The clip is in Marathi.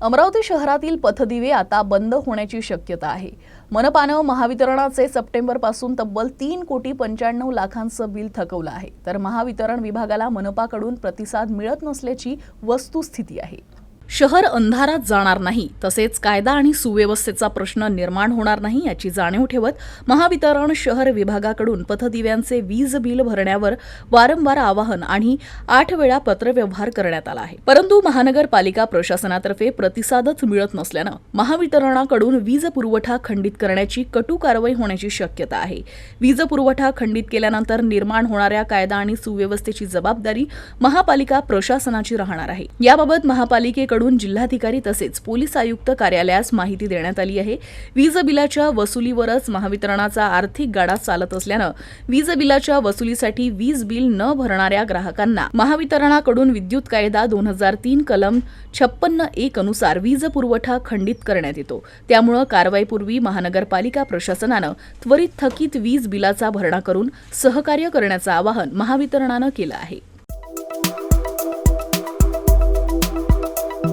अमरावती शहरातील पथदिवे आता बंद होण्याची शक्यता आहे. मनपानं महावितरणाचे सप्टेंबरपासून तब्बल तीन कोटी पंच्याण्णव लाखांचं बिल थकवलं आहे. तर महावितरण विभागाला मनपाकडून प्रतिसाद मिळत नसल्याची वस्तुस्थिती आहे. शहर अंधारात जाणार नाही तसेच कायदा आणि सुव्यवस्थेचा प्रश्न निर्माण होणार नाही याची जाणीव ठेवत महावितरण शहर विभागाकडून पथदिव्यांचे वीज बिल भरण्यावर वारंवार आवाहन आणि आठ वेळा पत्रव्यवहार करण्यात आला आहे. परंतु महानगरपालिका प्रशासनातर्फे प्रतिसादच मिळत नसल्यानं महावितरणाकडून वीज पुरवठा खंडित करण्याची कटू कारवाई होण्याची शक्यता आहे. वीज पुरवठा खंडित केल्यानंतर निर्माण होणाऱ्या कायदा आणि सुव्यवस्थेची जबाबदारी महापालिका प्रशासनाची राहणार आहे. याबाबत महापालिकेकडून जिल्हाधिकारी तसेच पोलीस आयुक्त कार्यालयास माहिती देण्यात आली आहे. वीज बिलाच्या वसुलीवरच महावितरणाचा आर्थिक गाडा चालत असल्यानं वीज बिलाच्या वसुलीसाठी वीज बिल न भरणाऱ्या ग्राहकांना महावितरणाकडून विद्युत कायदा दोन हजार तीन कलम छप्पन्न एक अनुसार वीज पुरवठा खंडित करण्यात येतो. त्यामुळं कारवाईपूर्वी महानगरपालिका प्रशासनानं त्वरित थकीत वीज बिलाचा भरणा करून सहकार्य करण्याचं आवाहन महावितरणानं केलं आहे.